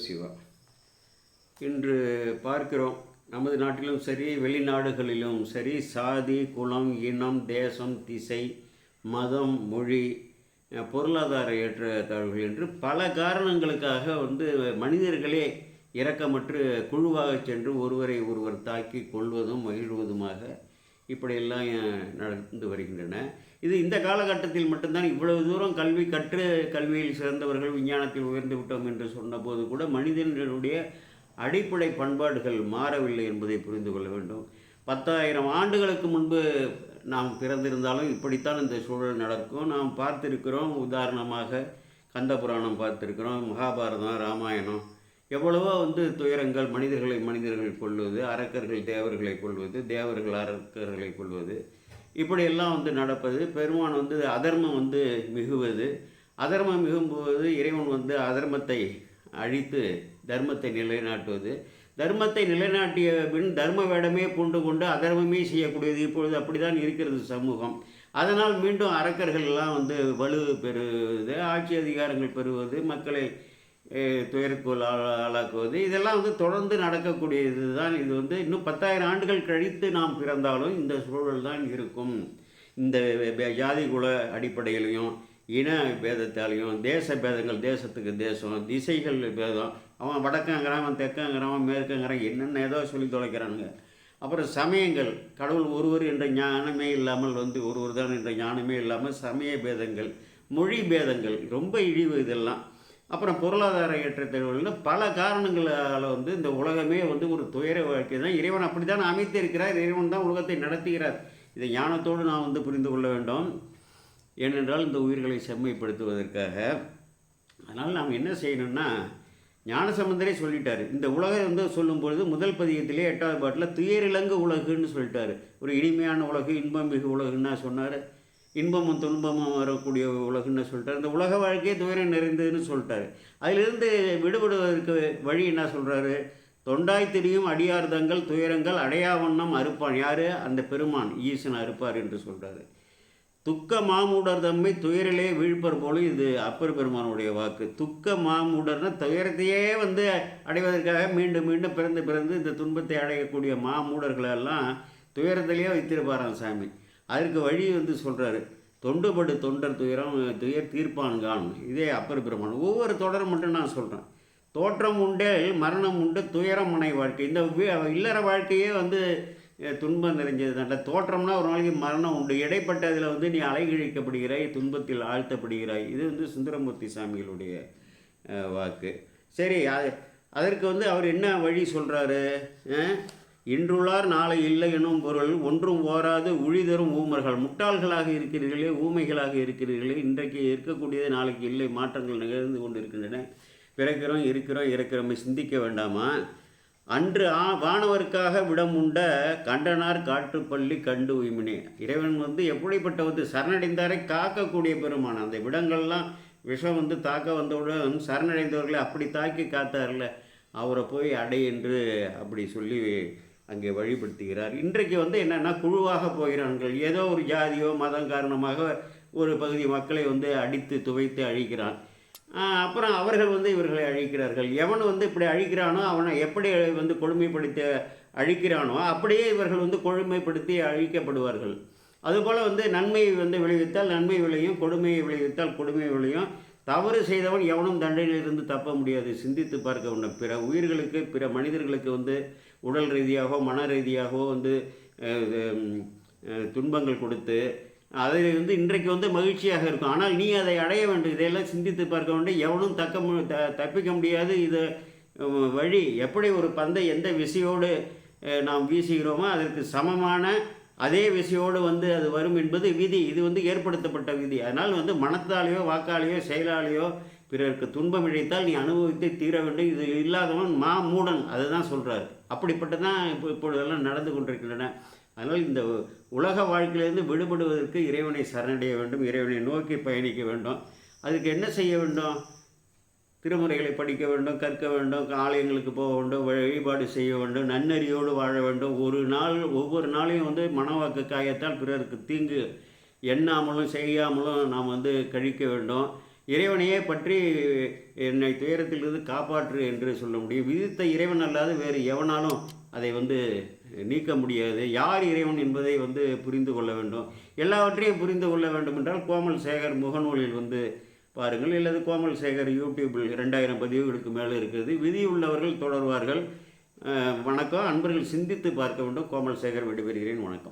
சிவா. இன்று பார்க்கிறோம் நமது நாட்டிலும் சரி வெளிநாடுகளிலும் சரி சாதி குலம் இனம் தேசம் திசை மதம் மொழி பொருளாதார ஏற்றத்தாழ்வுகள் என்று பல காரணங்களுக்காக வந்து மனிதர்களே இரக்கமற்று குழுவாக சென்று ஒருவரை ஒருவர் தாக்கி கொள்வதும் மகிழ்வதுமாக இப்படியெல்லாம் நடந்து வருகின்றன. இது இந்த காலகட்டத்தில் மட்டும்தான் இவ்வளவு தூரம் கல்வி கற்று கல்வியில் சிறந்தவர்கள் விஞ்ஞானத்தில் உயர்ந்து விட்டோம் என்று சொன்னபோது கூட மனிதர்களுடைய அடிப்படை பண்பாடுகள் மாறவில்லை என்பதை புரிந்து கொள்ள வேண்டும். பத்தாயிரம் ஆண்டுகளுக்கு முன்பு நாம் பிறந்திருந்தாலும் இப்படித்தான் இந்த சூழல் நடக்கும். நாம் பார்த்திருக்கிறோம் உதாரணமாக கந்த புராணம் பார்த்திருக்கிறோம் மகாபாரதம் ராமாயணம் எவ்வளவோ வந்து துயரங்கள் மனிதர்களை மனிதர்கள் கொள்வது அரக்கர்கள் தேவர்களை கொள்வது தேவர்கள் அரக்கர்களை கொள்வது இப்படியெல்லாம் வந்து நடப்பது. பெருமான் வந்து அதர்மம் வந்து மிகுவது. அதர்மம் மிகும்போது இறைவன் வந்து அதர்மத்தை அழித்து தர்மத்தை நிலைநாட்டுவது. தர்மத்தை நிலைநாட்டிய பின் தர்ம வேடமே பூண்டு கொண்டு அதர்மமே செய்யக்கூடியது. இப்பொழுது அப்படிதான் இருக்கிறது சமூகம். அதனால் மீண்டும் அரக்கர்கள் எல்லாம் வந்து வலு பெறுவது ஆட்சி அதிகாரங்கள் பெறுவது மக்களை துயருக்குள் ஆளாக்குவது. இதெல்லாம் வந்து தொடர்ந்து நடக்கக்கூடியது தான் இது வந்து இன்னும் பத்தாயிரம் ஆண்டுகள் கழித்து நாம் பிறந்தாலும் இந்த சூழல் தான் இருக்கும். இந்த ஜாதி குல அடிப்படையிலையும் இன பேதத்தாலையும் தேச பேதங்கள் தேசத்துக்கு தேசம் திசைகள் பேதம். அவன் வடக்கங்கிறான் அவன் தெற்கங்கிறான் மேற்குங்கிறான் மேற்கங்கிறான் என்னென்ன ஏதோ சொல்லி தொலைக்கிறானுங்க. அப்புறம் சமயங்கள். கடவுள் ஒருவர் என்ற ஞானமே இல்லாமல் வந்து ஒருவர் தான் என்ற ஞானமே இல்லாமல் சமய பேதங்கள் மொழி பேதங்கள் ரொம்ப இழிவு இதெல்லாம். அப்புறம் பொருளாதார ஏற்றத்தாழ்வுகள்னு பல காரணங்களால் வந்து இந்த உலகமே வந்து ஒரு துயர வாழ்க்கை தான் இறைவன் அப்படி தான் அமைத்திருக்கிறார் இறைவன் தான் உலகத்தை நடத்துகிறார். இதை ஞானத்தோடு நாம் வந்து புரிந்து கொள்ள வேண்டும். ஏனென்றால் இந்த உயிர்களை செம்மைப்படுத்துவதற்காக. அதனால் நாம் என்ன செய்யணும்னா ஞானசம்பந்தரே சொல்லிட்டார். இந்த உலகம் வந்து சொல்லும்பொழுது முதல் பதியத்திலே எட்டாவது பாட்டில் துயரிலங்கு உலகுன்னு சொல்லிட்டார். ஒரு இனிமையான உலகு இன்பம் மிகு உலகுன்னா சொன்னார். இன்பமும் துன்பமும் வரக்கூடிய உலகம்னு சொல்லிட்டார். இந்த உலக வாழ்க்கையே துயரம் நிறைந்ததுன்னு சொல்லிட்டாரு. அதிலிருந்து விடுபடுவதற்கு வழி என்ன சொல்கிறாரு தொண்டாய் திரியும் அடியார்தங்கள் துயரங்கள் அடையாவண்ணம் அறுப்பான். யார்? அந்த பெருமான் ஈசன் அறுப்பார் என்று சொல்கிறாரு துக்க மாமூடர் தம்மை துயரிலே வீழ்ப்பர் போலும் இது அப்பர் பெருமானுடைய வாக்கு. துக்க மாமூடர்னா துயரத்தையே வந்து அடைவதற்காக மீண்டும் மீண்டும் பிறந்து பிறந்து இந்த துன்பத்தை அடையக்கூடிய மாமூடர்களெல்லாம் துயரத்திலேயே வைத்திருப்பாராம் சாமி. அதற்கு வழி வந்து சொல்கிறாரு தொண்டுபடு தொண்டர் துயரம் துயர் தீர்ப்பான்கான். இதே அப்பர் பிரம்மன் ஒவ்வொரு தொடரும் மட்டும் நான் சொல்கிறேன் தோற்றம் உண்டே மரணம் உண்டு துயரம் முனை வாழ்க்கை. இந்த இல்லற வாழ்க்கையே வந்து துன்பம் நிறைஞ்சது தான்டா தோற்றம்னா ஒரு நாளைக்கு மரணம் உண்டு. இடைப்பட்டதில் வந்து நீ அலைகிழிக்கப்படுகிறாய் துன்பத்தில் ஆழ்த்தப்படுகிறாய். இது வந்து சுந்தரமூர்த்தி சாமிகளுடைய வாக்கு. சரி அது அதற்கு வந்து அவர் என்ன வழி சொல்கிறாரு இன்றுள்ளார் நாளை இல்லை எனும் பொருள் ஒன்றும் ஓராது உழிதரும் ஊமர்கள். முட்டாள்களாக இருக்கிறீர்களே ஊமைகளாக இருக்கிறீர்களே இன்றைக்கு இருக்கக்கூடியது நாளைக்கு இல்லை மாற்றங்கள் நிகழ்ந்து கொண்டு இருக்கின்றன பிறக்கிறோம் இருக்கிறோம் இறக்கிறோம் சிந்திக்க வேண்டாமா? அன்று ஆ வானவருக்காக விடம் உண்ட கண்டனார் காட்டுப்பள்ளி கண்டு உய்மினே. இறைவன் வந்து எப்படிப்பட்ட வந்து சரணடைந்தாரை காக்கக்கூடிய பெருமான். அந்த விடங்கள்லாம் விஷம் வந்து தாக்க வந்தவுடன் சரணடைந்தவர்களை அப்படி தாக்கி காத்தார்ல. அவரை போய் அடை என்று அப்படி சொல்லி அங்கே வழிபடுத்துகிறார். இன்றைக்கு வந்து என்னென்னா குழுவாக போகிறார்கள் ஏதோ ஒரு ஜாதியோ மதம் காரணமாக ஒரு பகுதி மக்களை வந்து அடித்து துவைத்து அழிக்கிறான். அப்புறம் அவர்கள் வந்து இவர்களை அழிக்கிறார்கள். எவன் வந்து இப்படி அழிக்கிறானோ அவனை எப்படி வந்து கொடுமைப்படுத்தி அழிக்கிறானோ அப்படியே இவர்கள் வந்து கொடுமைப்படுத்தி அழிக்கப்படுவார்கள். அதுபோல் வந்து நன்மையை வந்து விளைவித்தால் நன்மை விளையும் கொடுமையை விளைவித்தால் கொடுமை விளையும். தவறு செய்தவன் எவனும் தண்டனையிலிருந்து தப்ப முடியாது. சிந்தித்து பார்க்க வேண்டும். பிற உயிர்களுக்கு பிற மனிதர்களுக்கு வந்து உடல் ரீதியாகவோ மன ரீதியாகவோ வந்து துன்பங்கள் கொடுத்து அதில் வந்து இன்றைக்கு வந்து மகிழ்ச்சியாக இருக்கும். ஆனால் நீ அதை அடைய வேண்டும். இதையெல்லாம் சிந்தித்து பார்க்க வேண்டும். எவனும் தக்க மு- த தப்பிக்க முடியாது. இது வழி. எப்படி ஒரு பந்தை எந்த விசையோடு நாம் வீசுகிறோமோ அதற்கு சமமான அதே விசையோடு வந்து அது வரும் என்பது விதி. இது வந்து ஏற்படுத்தப்பட்ட விதி. அதனால் வந்து மனத்தாலேயோ வாக்காலேயோ செயலாலேயோ பிறருக்கு துன்பம் இழைத்தால் நீ அனுபவித்து தீர வேண்டும். இது இல்லாதவன் மா மூடன். அதை தான் சொல்கிறார் அப்படிப்பட்டதான் இப்போ இப்பொழுதெல்லாம் நடந்து கொண்டிருக்கின்றன. அதனால் இந்த உலக வாழ்க்கையிலேருந்து விடுபடுவதற்கு இறைவனை சரணடைய வேண்டும். இறைவனை நோக்கி பயணிக்க வேண்டும். அதுக்கு என்ன செய்ய வேண்டும்? திருமுறைகளை படிக்க வேண்டும் கற்க வேண்டும் ஆலயங்களுக்கு போக வேண்டும் வழிபாடு செய்ய வேண்டும் நன்னறியோடு வாழ வேண்டும். ஒரு நாள் ஒவ்வொரு நாளையும் வந்து மனவாக்கு காயத்தால் பிறருக்கு தீங்கு எண்ணாமலும் செய்யாமலும் நாம் வந்து கழிக்க வேண்டும். இறைவனையே பற்றி என்னை துயரத்திலிருந்து காப்பாற்று என்று சொல்ல முடியும். விதித்த இறைவன் அல்லாது வேறு எவனாலும் அதை வந்து நீக்க முடியாது. யார் இறைவன் என்பதை வந்து புரிந்து கொள்ள வேண்டும். எல்லாவற்றையும் புரிந்து கொள்ள வேண்டும் என்றால் கோமல் சேகர் முகநூலில் வந்து பாருங்கள். இல்லது கோமல் சேகர் யூடியூப்பில் ரெண்டாயிரம் பதிவுகளுக்கு மேலே இருக்கிறது. விதி உள்ளவர்கள் தொடர்வார்கள். வணக்கம். அன்பர்கள் சிந்தித்து பார்க்க வேண்டும். கோமல் சேகர் விடைபெறுகிறேன் வணக்கம்.